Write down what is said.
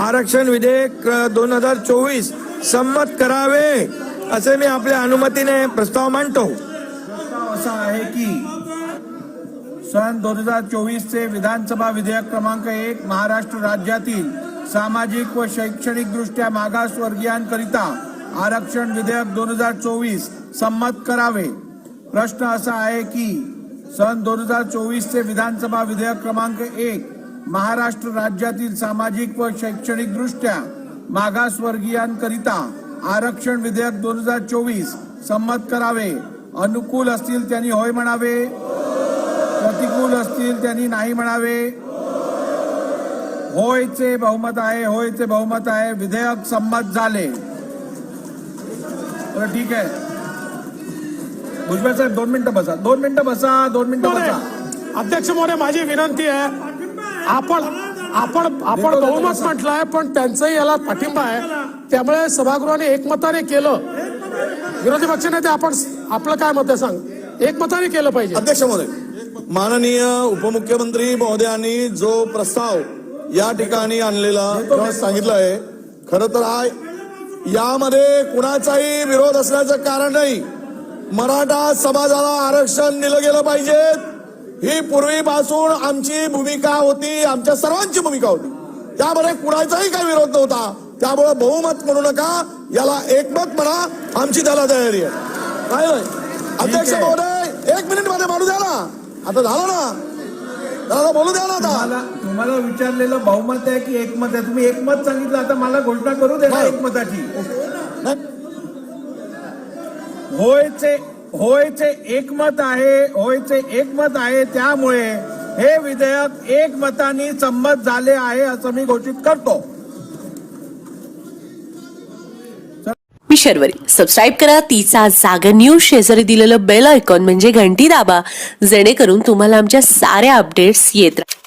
आरक्षण विधेयक दोन हजार चोवीस संमत करावे असे मी आपल्या अनुमतीने प्रस्ताव मांडतो. प्रस्ताव असा आहे की सन दोन हजार चोवीस चे विधानसभा विधेयक क्रमांक एक महाराष्ट्र राज्यातील सामाजिक व शैक्षणिक दृष्ट्या मागासवर्गीयांकरिता आरक्षण विधेयक दोन हजार चोवीस संमत करावे. प्रश्न असा आहे की सन दोन हजार चोवीसचे विधानसभा विधेयक क्रमांक एक महाराष्ट्र राज्यातील सामाजिक व शैक्षणिक दृष्ट्या मागासवर्गीयांकरिता आरक्षण विधेयक दोन हजार चोवीस संमत करावे. अनुकूल असतील त्यांनी होय म्हणावे. प्रतिकूल असतील त्यांनी नाही म्हणावे. होयचे बहुमत आहे होयचे बहुमत आहे. विधेयक संमत झाले. बरं ठीक आहे. भुजबळ साहेब दोन मिनिटं बसा दोन मिनिटं बसा दोन मिनिटं बसा. अध्यक्ष महोदय माझी विनंती आहे आपण आपण आपण बहुमत म्हटलंय पण त्यांचंही याला पाठिंबा आहे. त्यामुळे सभागृहाने एकमताने केलं. विरोधी पक्षनेते आपण आपलं काय मत आहे सांग? एकमताने केलं पाहिजे. अध्यक्ष महोदय माननीय उपमुख्यमंत्री महोदयांनी जो प्रस्ताव या ठिकाणी आणलेला सांगितलं आहे खर तर हा यामध्ये कुणाचाही विरोध असण्याचं कारण नाही. मराठा समाजाला आरक्षण दिलं गेलं पाहिजे. ही पूर्वीपासून आमची भूमिका होती आमच्या सर्वांची भूमिका होती. त्यामध्ये कुणाचाही काही विरोध नव्हता. त्यामुळे बहुमत म्हणू नका याला एकमत म्हणा आमची त्याला तयारी आहे. काय अध्यक्ष. महोदय एक मिनिटमध्ये मानू द्या ना. आता झालं ना? त्याला बोलू द्या ना आता. तुम्हाला विचारलेलं बहुमत आहे की एकमत आहे? तुम्ही एकमत सांगितलं आता मला घोषणा करू दे ना बरं. एकमताची. होयचे होयचे एकमत आहे होयचे एकमत आहे त्यामुळे हे विधेयक एकमताने संमत झाले आहे असं मी घोषित करतो. मी शर्वरी. सबस्क्राईब करा तिचा जागर न्यूज शेजारी दिलेलं बेल आयकॉन म्हणजे घंटी दाबा जेणेकरून तुम्हाला आमच्या साऱ्या अपडेट्स येत राहतात